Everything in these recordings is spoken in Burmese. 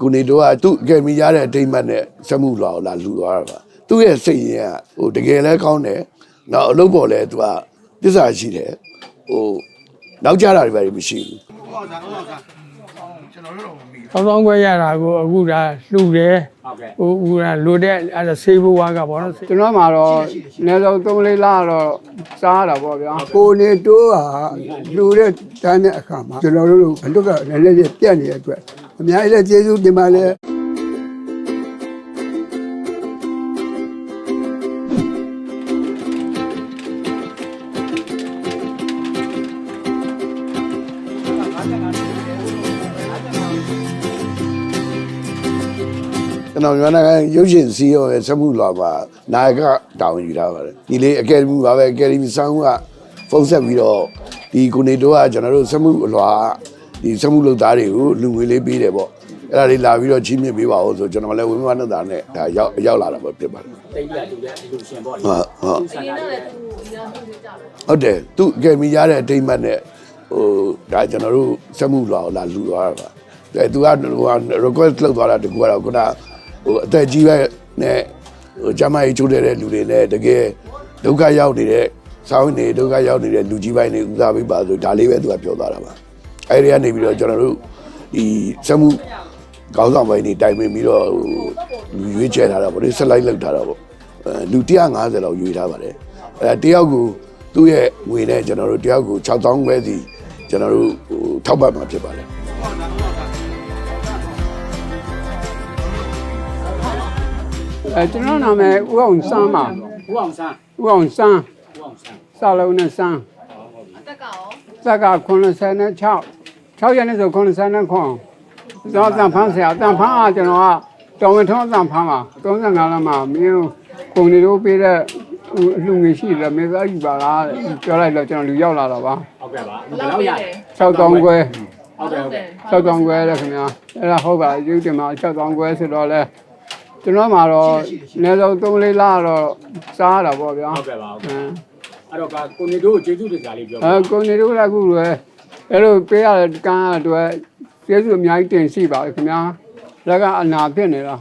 ကိုနေတော့ကသူ့အကယ်မီရတဲ့အထိမ့်မှတ်နဲ့စက်မှုလွာကိုလာလူသွားတာပါသူ့ရဲ့စိတ်ရင်းကဟိုတကယ်လဲကောင်းတယ်နောက်အလုပ်ပေါ်လဲသူကသစ္စာရှိတယ်ဟိုနောက်ကြတာတွေပဲမရှိဘူးဆောင်းဆောင်းခွဲရတာကိုအခုဒါလှူတယ်ဟုတ်ကဲ့ဟိုဟိုကလိုတဲ့အဲ့ဒါဆေးဘဝကပေါ့နော်ကျွန်တော်မှာတော့အနည်းဆုံး3လေးလတော့စားရတာပေါ့ဗျာကိုနေတိုးဟာလူတဲ့တန်းတဲ့အခါမှာကျွန်တော်တို့အလုတ်ကလည်းလည်းပြတ်နေတဲ့အတွက် အများကြီးလည်းကျေးဇူးတင်ပါလေကျွန်တော်မြန်မာနိုင်ငံရုပ်ရှင်စီးရောရဲ့စက်မှုလွာမှာနာယကတောင်းယူထားပါတယ်ဒီလေးအကယ်ဒမီပါပဲအကယ်ဒမီဆောင်းကဖုန်းဆက်ပြီးတော့ဒီကိုနေတော့ကကျွန်တော်တို့စက်မှုအလွာ ဒီစက်မှုလုပ်သားတွေကိုလူငွေလေးပေးတယ်ပေါ့အဲ့ဒါလေးလာပြီးတော့ချင်းမြင့်ပေးပါဦးဆိုကျွန်တော်လည်းဝင်းမနှက်တာနဲ့ဒါရောက်ရောက်လာတာပဲဖြစ်ပါတယ်တိတ်ရတူတဲ့လူရှင်ပေါ့လေဟုတ်ဟုတ်ဆန္ဒလည်းဟုတ်တယ်သူအကယ်မီရတဲ့အထိမ့်မှတ်နဲ့ဟိုဒါကျွန်တော်တို့စက်မှုလွာကိုလာလူသွားတာပါအဲသူကဟို request လုပ်သွားတာတကူကတော့ခုနဟိုအသက်ကြီးပဲနဲ့ဟိုကျမကြီးချိုးတဲ့လူတွေနဲ့တကယ်ဒုက္ခရောက်နေတဲ့စောင်းနေဒုက္ခရောက်နေတဲ့လူကြီးပိုင်းတွေဥစားပေးပါဆိုဒါလေးပဲသူကပြောသွားတာပါ အဲဒီကနေပြီးတော့ကျွန်တော်တို့ဒီစက်မှုကောင်းဆောင်ပိုင်းတွေတိုင်ပင်ပြီးတော့ဟိုလူရွေးချယ်ထားတာပေါ့လေဆက်လိုက်လောက်ထားတာပေါ့အဲလူ150လောက်ရွေးထားပါတယ်အဲတယောက်ကိုသူ့ရဲ့ငွေနဲ့ကျွန်တော်တို့တယောက်ကို6000ပဲစီကျွန်တော်တို့ဟိုထောက်ပံ့မှာဖြစ်ပါတယ်အဲကျွန်တော်နာမည်ဦးအောင်စမ်းပါဦးအောင်ဆန်းဦးအောင်စမ်းဦးအောင်ဆန်းစလုံးနဲ့စမ်းအသက်ကရောသက်က86 6ရက်နေ့ဆို89ခွန်ကျွန်တော်တန်ဖန်းဆရာတန်ဖန်းကကျွန်တော်ကတော်ဝင်ထုံးတန်ဖန်းပါ35လမ်းမှာမင်းကိုနေတို့ပေးတဲ့လူငယ်ရှိတယ်မေသားယူပါလားပြောလိုက်တော့ကျွန်တော်လူရောက်လာတော့ပါဟုတ်ကဲ့ပါဘဘယ်ယ်လောက်လောက်ရရလဲ6000ခွဲဟုတ်ကဲ့ဟုတ်ကဲ့6000ခွဲတဲ့ခင်ဗျာအဲ့ဒါဟုတ်ပါရုပ်တင်မှာ6000ခွဲဆိုတော့လဲကျွန်တော်မှာတော့အနည်းဆုံး3လေးလတော့စားရတာပေါ့ဗျာဟုတ်ကဲ့ပါဟုတ်အကဲ့င်းအဲ့တော့ကကိုနေတို့ကျေးဇူးတင်စရာလေးပြောပါအဲကိုနေတို့လည်းအခုလွယ် အဲ့လိုပေးရတဲ့ကန်းအတွက်ကျေးဇူးအများကြီးတင်ရှိပါခင်ဗျာလက်ကအနာဖြစ်နေတာ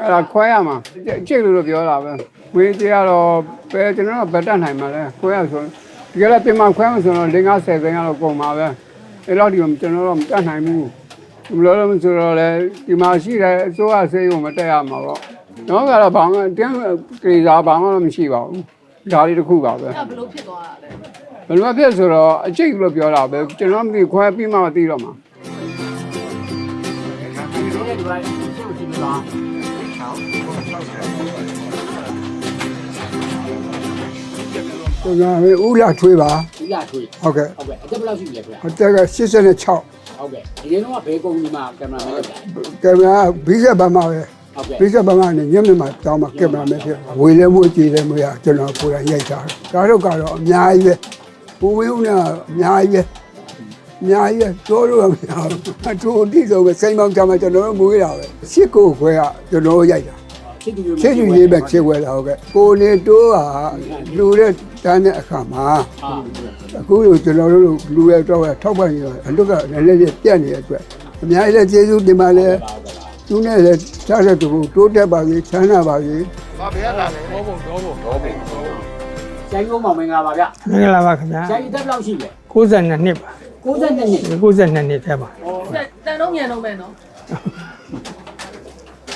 အဲ့ဒါခွဲရမှာအချစ်လို့တော့ပြောတာပဲဝေးကြီးကတော့ပဲကျွန်တော်တို့ဗတ်တက်နိုင်မှာလဲခွဲရဆိုဒီကလည်းပြင်မှာခွဲမှဆိုတော့50 50သိန်းကတော့ကုန်ပါပဲအဲ့တော့ဒီမှာကျွန်တော်တို့မတက်နိုင်ဘူးဘယ်လိုလဲဆိုတော့လေဒီမှာရှိတဲ့အစိုးရဆေးကိုမတက်ရမှာပေါ့တော့ကတော့ဘာမှတင်းကြေစာဘာမှမရှိပါဘူး ဒါလေးတစ်ခုပါပဲအဲ့ဘယ်လိုဖြစ်သွားတာလဲဘယ်လိုဖြစ်ဆိုတော့အကျိတ်လို့ပြောတာပဲကျွန်တော်မသိခွဲပြီးမှမသိတော့မှာဒီလိုလိုက်ရှင်းရှင်းပါကျွန်တော်ဟိဦးလာထွေးပါဒီလာထွေးဟုတ်ကဲ့ဟုတ်ကဲ့အသက်ဘယ်လောက်ရှိလဲခင်ဗျာအသက်က86ဟုတ်ကဲ့ဒီနေ့တော့ဘယ်ကုမ္ပဏီမှာကင်မရာမန်လုပ်တာကင်မရာဘိဆက်ဘာမှပဲ ဟုတ်ကဲ့ဘိဆက်ဘာမှနဲ့ညနေမှတောင်းမှကင်မရာမဲ့ဖြစ်ဝေလဲမှုကြည်လဲမှုရကျွန်တော်ကိုယ်တိုင်ရိုက်တာကားတော့ကတော့အများကြီးပဲပူဝင်းဦးနဲ့အများကြီးပဲအများကြီးပဲတိုးလို့မရဘူးအထူးအတိဆုံးပဲစိတ်မောင်းကြမှာကျွန်တော်တို့မွေးတာပဲရှစ်ကိုခွဲကကျွန်တော်ရိုက်တာချစ်သူချစ်သူရေးပဲချစ်ဝဲတာဟုတ်ကဲ့ကိုနေတိုးကလူတဲ့တန်းတဲ့အခါမှာဟာအခုလိုကျွန်တော်တို့လူရဲ့တော့ထောက်ပံ့ရအလုတ်ကလည်းလည်းပြတ်နေတဲ့အတွက်အများကြီးလည်းကျေးဇူးတင်ပါလေဟုတ်ကဲ့ပါ သူနဲ့လည်းကြားတဲ့သူကိုတိုးတက်ပါစေချမ်းသာပါစေဘောဘုံတော့ဘုံကျိုင်းကုန်းမောင်မင်္ဂလာပါဗျမင်္ဂလာပါခင်ဗျာကျိုင်းအသက်ဘယ်လောက်ရှိလဲ62နှစ်ပါ62နှစ်62နှစ်ထဲပါတန်တော့ညံတော့မယ်နော်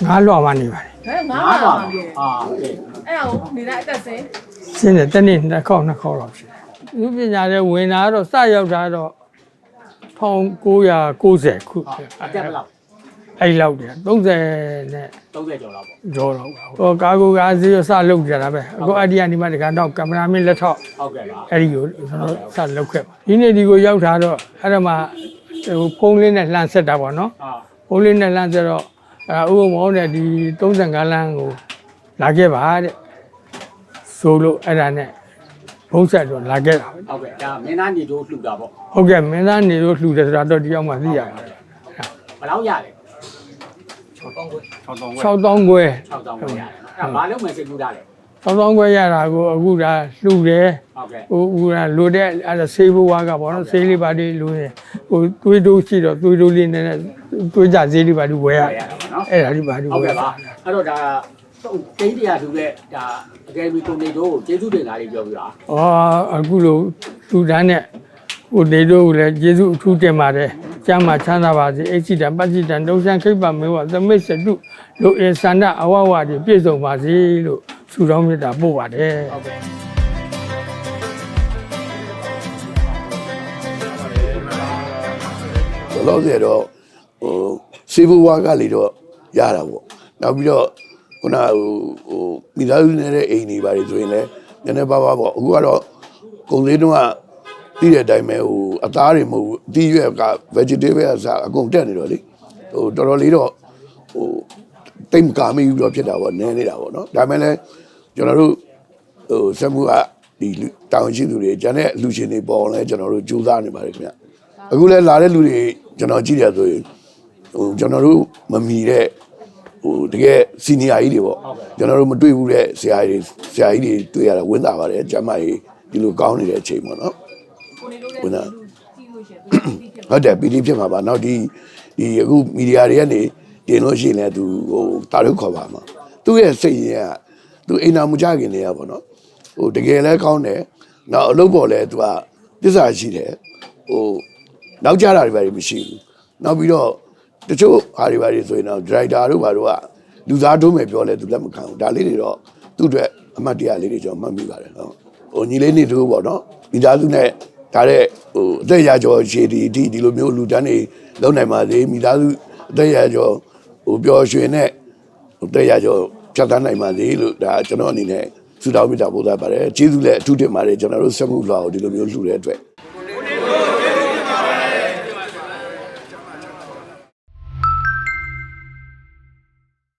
ငါးလွှာမှနေပါတယ်ဟဲ့ငါးငါးပါပါပါပြီဟာဟုတ်ကဲ့အဲ့ဒါကိုနေလိုက်အသက်စင်ရှင်းတယ်တနေ့နှစ်ခေါက်နှစ်ခေါက်လောက်ရှိတယ်လူပညာရဲ့ဝင်လာတော့စရောက်တာတော့1990ခုအသက်ဘယ်လောက် အဲ့လောက်တယ်30နဲ့30ကျော်လောက်ပေါ့ကျော်တော့ဟောကာကိုကားစီးစလုပ်ကြတာပဲအခုအဒီယာဒီမှာတကတော့ကင်မရာမင်းလက်ထောက်ဟုတ်ကဲ့ပါအဲ့ဒီကိုကျွန်တော်စလုပ်ခဲ့ပါဒီနေ့ဒီကိုရောက်တာတော့အဲ့ဒါမှဟိုဖုန်းလေးနဲ့လှန်ဆက်တာပေါ့နော်ဟာဖုန်းလေးနဲ့လှမ်းဆက်တော့အဲဥပမောနဲ့ဒီ35လမ်းကိုလာခဲ့ပါတဲ့ဆိုလို့အဲ့ဒါနဲ့ဖုန်းဆက်တော့လာခဲ့တာပဲဟုတ်ကဲ့ဒါမင်းသားညီတို့လှူတာပေါ့ဟုတ်ကဲ့မင်းသားနေလို့လှူတယ်ဆိုတာတော့ဒီရောက်မှသိရပါတယ်ဘယ်လောက်ရလဲ 6000ခွဲ6000ခွဲ6000ခွဲရတယ်အဲ့ဒါဘာလို့မယ်စိတ်ကူးတာလဲဆောင်းဆောင်းခွဲရတာကိုအခုဒါလှူတယ်ဟုတ်ကဲ့ဟိုဟိုကလိုတဲ့အဲ့ဒါဆေးဘဝကပေါ့နော်ဆေးလေးပါလေးလိုရင်ဟိုသွေးတိုးရှိတော့သွေးတိုးလေးနဲ့သွေးကြဆေးလေးပါလေးဝယ်ရရရတာပါနော်အဲ့ဒါလေးပါလေးဟုတ်ဝယ်ကဲ့ရပါအဲ့တော့ဒါတိန်းတရားသူကဒါအကယ်ဒမီကွန်နေတို့ကျေးဇူးတင်တာလေးပြောပြတာ။အော်အခုလိုလူတန်းနဲ့ ဟိုနေတို့ကိုလည်းယေရှုအထူးတင်ပါတယ်။ကျမ်းမှာချမ်းသာပါစေ။အိစိတံပစ္စိတံဒုစံခိပ္ပမေဝသမိတ်စတုလူအင်ဆန္ဒအဝဝတွေပြည့်စုံပါစေလို့ဆုတောင်းမေတ္တာပို့ပါတယ်။ဟုတ်ကဲ့လောလောဆယ်တော့ဟိုစေဘဝါကလေးတော့ရတာပေါ့နောက်ပြီးတော့ခုနဟိုဟိုမိသားစုနေတဲ့အိမ်တွေပါလေဆိုရင်လည်းနည်းနည်းပါးပါးပေါ့အခုကတော့ကုန်လေးတော့က တည်တဲ့အတိုင်းပဲဟိုအသားတွေမဟုတ်ဘူးအသီးရွက်က vegetable အစားအကုန်တက်နေတော့လေဟိုတော်တော်လေးတော့ဟိုတိတ်မကာမိဘူးတော့ဖြစ်တာပေါ့နည်းနေတာပေါ့နော်ဒါပေမဲ့လည်းကျွန်တော်တို့ဟိုစက်မှုကဒီလူတောင်ရှိသူတွေကျန်တဲ့လူရှင်တွေပေါ်လဲကျွန်တော်တို့ကြိုးစားနေပါတယ်ခင်ဗျအခုလဲလာတဲ့လူတွေကျွန်တော်ကြည့်ရဆိုရင်ဟိုကျွန်တော်တို့မမီတဲ့ဟိုတကယ်စီနီယာကြီးတွေပေါ့ကျွန်တော်တို့မတွေ့ဘူးတဲ့ဆရာကြီးတွေဆရာကြီးတွေတွေ့ရတာဝန်တာပါတယ်ကျမကြီးဒီလိုကောင်းနေတဲ့အချိန်ပေါ့နော် ကိုနေလို့လည်းဝန်တာကြည့်လို့ရှိရင်သူတိဖြစ်မှာဟုတ်တယ်ပီတီဖြစ်မှာပါနောက်ဒီဒီအခုမီဒီယာတွေကနေတင်လို့ရှိရင်လည်းသူဟိုတာရုပ်ခေါ်ပါမှာသူ့ရဲ့စိတ်ရင်းကသူအိမ်နာမကြခင်နေရပါတော့ဟိုတကယ်လဲကောင်းတယ်နောက်အလုပ်ပေါ်လဲသူကပြဿနာရှိတယ်ဟိုနောက်ကြတာတွေပါမရှိဘူးနောက်ပြီးတော့တချို့ဟာတွေပါတွေဆိုရင်တော့ဒရိုက်တာတို့ဘာတို့ကလူသားတုံးမယ်ပြောလဲသူလက်မခံဘူးဒါလေးတွေတော့သူ့အတွက်အမှတ်တရလေးတွေကျွန်တော်မှတ်မိပါတယ်နော်ဟိုညီလေးနေတို့ပေါ့နော်မိသားစုနဲ့ ဒါတဲ့ဟိုအသက်ရကျော်ရှည်ဒီဒီဒီလိုမျိုးလူတန်းတွေလုံနိုင်ပါသေးမိသားစုအသက်ရကျော်ဟိုပျော်ရွှင်နဲ့ဟိုအသက်ရကျော်ဖြတ်သန်းနိုင်ပါသေးလို့ဒါကျွန်တော်အနေနဲ့ဆုတောင်းမေတ္တာပို့သပါတယ်ကျေးဇူးလည်းအထူးတင်ပါတယ်ကျွန်တော်တို့ဆက်မှုလွှာကိုဒီလိုမျိုးလှူတဲ့အတွက်